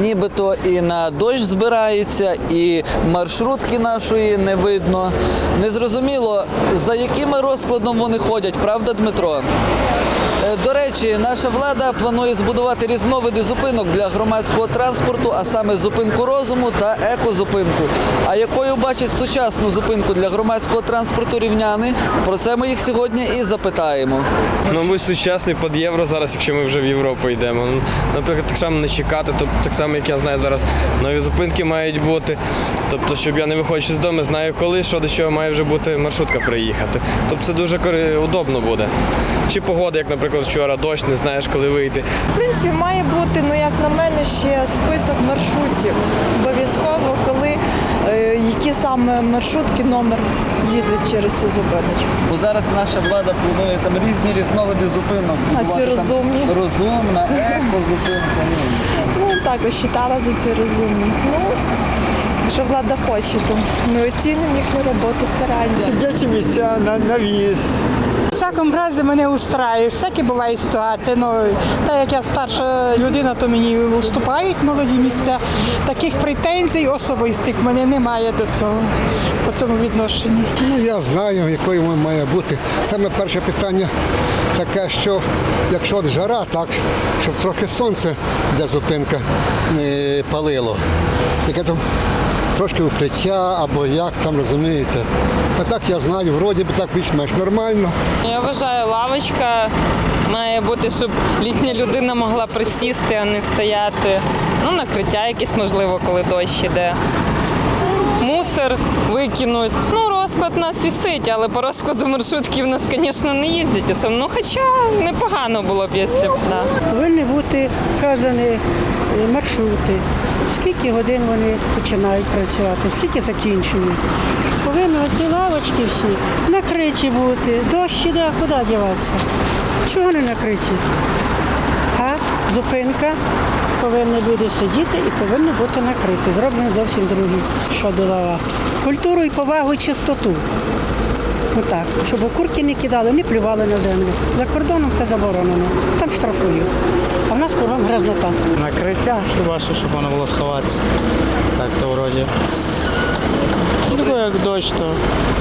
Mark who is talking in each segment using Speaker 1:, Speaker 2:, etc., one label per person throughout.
Speaker 1: нібито і на дощ збирається, і маршрутки нашої не видно. Незрозуміло, за яким розкладом вони ходять, правда, Дмитро? Е, До речі, наша влада планує збудувати різновиди зупинок для громадського транспорту, а саме зупинку розуму та екозупинку. А якою бачать сучасну зупинку для громадського транспорту рівняни? Про це ми їх сьогодні і запитаємо.
Speaker 2: Мабуть, сучасний під євро зараз, якщо ми вже в Європу йдемо. Ну, Наприклад, так само не чекати, тобто так само, як я знаю зараз, нові зупинки мають бути. Тобто, щоб я не виходячи з дому, знаю коли, що до чого має вже бути маршрутка приїхати. Тобто це дуже удобно буде. Чи погода, як, наприклад, вчора дощ, не знаєш, коли вийти.
Speaker 3: В принципі, має бути, ну як на мене, ще список маршрутів. Обов'язково, коли е, які саме маршрутки номер їдуть через цю зупиночку.
Speaker 1: Бо зараз наша влада планує там різні різновиди зупинок.
Speaker 3: А ці
Speaker 1: там
Speaker 3: розумні?
Speaker 1: Розумна, екозупинка. ну.
Speaker 3: Ну також читала за ці розумні. Ну, що влада хоче, то ми оцінимо їхню роботу старання.
Speaker 4: Сидячі місця, на- навіс.
Speaker 5: В всякому разі мене устраює, всякі бувають ситуації. Ну, так як я старша людина, то мені уступають молоді місця. Таких претензій особистих мене немає до цього по цьому відношенні.
Speaker 4: Ну я знаю, якою вона має бути. Саме перше питання таке, що якщо от жара, так, щоб трохи сонце для зупинка не палило. Яке там трошки укриття або як там розумієте. А так я знаю, вроді би так більш-менш нормально.
Speaker 6: Я вважаю, лавочка має бути, щоб літня людина могла присісти, а не стояти. Ну, накриття якесь можливо, коли дощ іде. Мусор викинуть. Ну, розклад у нас висить, але по розкладу маршрутки в нас, звісно, не їздять. Ну, хоча непогано було б, якщо б. Да.
Speaker 7: Повинні бути вказані маршрути, скільки годин вони починають працювати, скільки закінчують. Повинні ці лавочки всі накриті бути. Дощ іде, куди діватися? Чого не накриті? А зупинка, повинні люди сидіти і повинні бути накриті. Зроблено зовсім другі щодо лава. Культуру і повагу і чистоту. Отак, щоб окурки не кидали, не плювали на землю. За кордоном це заборонено. Там штрафують. А в нас кругом грязнота.
Speaker 8: Накриття хіба що, щоб воно було сховатися. Так то вроді. Ну, як дощ, то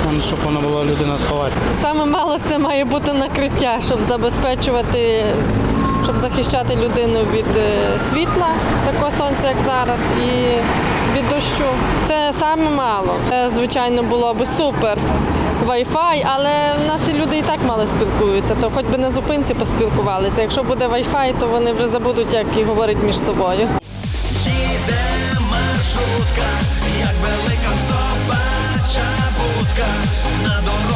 Speaker 8: воно, щоб воно було людина сховатися.
Speaker 3: Саме мало це має бути накриття, щоб забезпечувати, щоб захищати людину від е, світла, такого сонця, як зараз, і від дощу. Це саме мало. Е, Звичайно, було би супер. Wi-Fi, але в нас і люди і так мало спілкуються, то хоч би на зупинці поспілкувалися. Якщо буде Wi-Fi, то вони вже забудуть, як і говорять між собою.
Speaker 9: Їде маршрутка, як велика собача будка, на дорозі